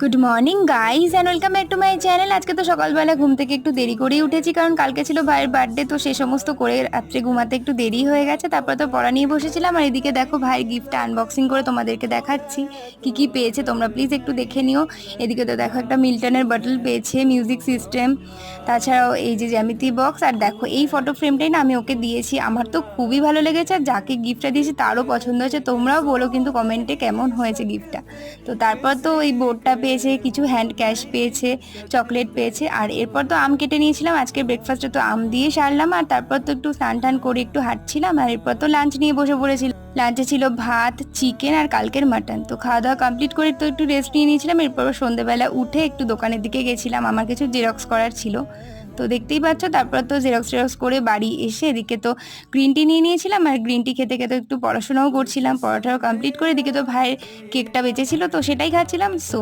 Good morning guys and welcome back to my channel আজকে তো সকালবেলা ঘুম থেকে একটু দেরি করেই উঠেছি, কারণ কালকে ছিল ভাইয়ের বার্থডে তো সে সমস্ত করে রাত্রে ঘুমাতে একটু দেরি হয়ে গেছে। তারপর তো পড়া নিয়ে বসেছিলাম, আর এদিকে দেখো ভাইয়ের গিফটটা আনবক্সিং করে তোমাদেরকে দেখাচ্ছি, কি কি পেয়েছে তোমরা প্লিজ একটু দেখে নিও। এদিকে তো দেখো একটা মিল্টনের বটল পেয়েছে মিউজিক সিস্টেম তাছাড়াও এই যে জ্যামিতি বক্স আর দেখো এই ফটো ফ্রেমটাই না আমি ওকে দিয়েছি। আমার তো খুবই ভালো লেগেছে, আর যাকে গিফটটা দিয়েছি তারও পছন্দ হয়েছে। তোমরাও বলো কিন্তু কমেন্টে কেমন হয়েছে গিফটটা তো তারপর তো ওই বোর্ডটা পেয়েছে, কিছু হ্যান্ড ক্যাশ পেয়েছে চকলেট পেয়েছে, আর এরপর তো আম কেটে নিয়েছিলাম আজকে ব্রেকফাস্টে তো আম দিয়ে সারলাম, আর তারপর তো একটু স্নান টান করে একটু হাঁটছিলাম, আর এরপর তো লাঞ্চ নিয়ে বসে পড়েছিলাম। লাঞ্চে ছিল ভাত চিকেন আর কালকের মাটন তো খাওয়া দাওয়া কমপ্লিট করে তো একটু রেস্ট নিয়ে নিয়েছিলাম, এরপর সন্ধ্যেবেলা উঠে একটু দোকানের দিকে গেছিলাম, আমার কিছু জেরক্স করার ছিল। তো দেখতেই পাচ্ছ, তারপর তো জেরক্স টেরক্স করে বাড়ি এসে এদিকে তো গ্রিন টি নিয়ে নিয়েছিলাম আর গ্রিন টি খেতে খেতে একটু পড়াশোনাও করছিলাম, পড়াটাও কমপ্লিট করে এদিকে তো ভাইয়ের কেকটা বেঁচেছিল, তো সেটাই খাচ্ছিলাম সো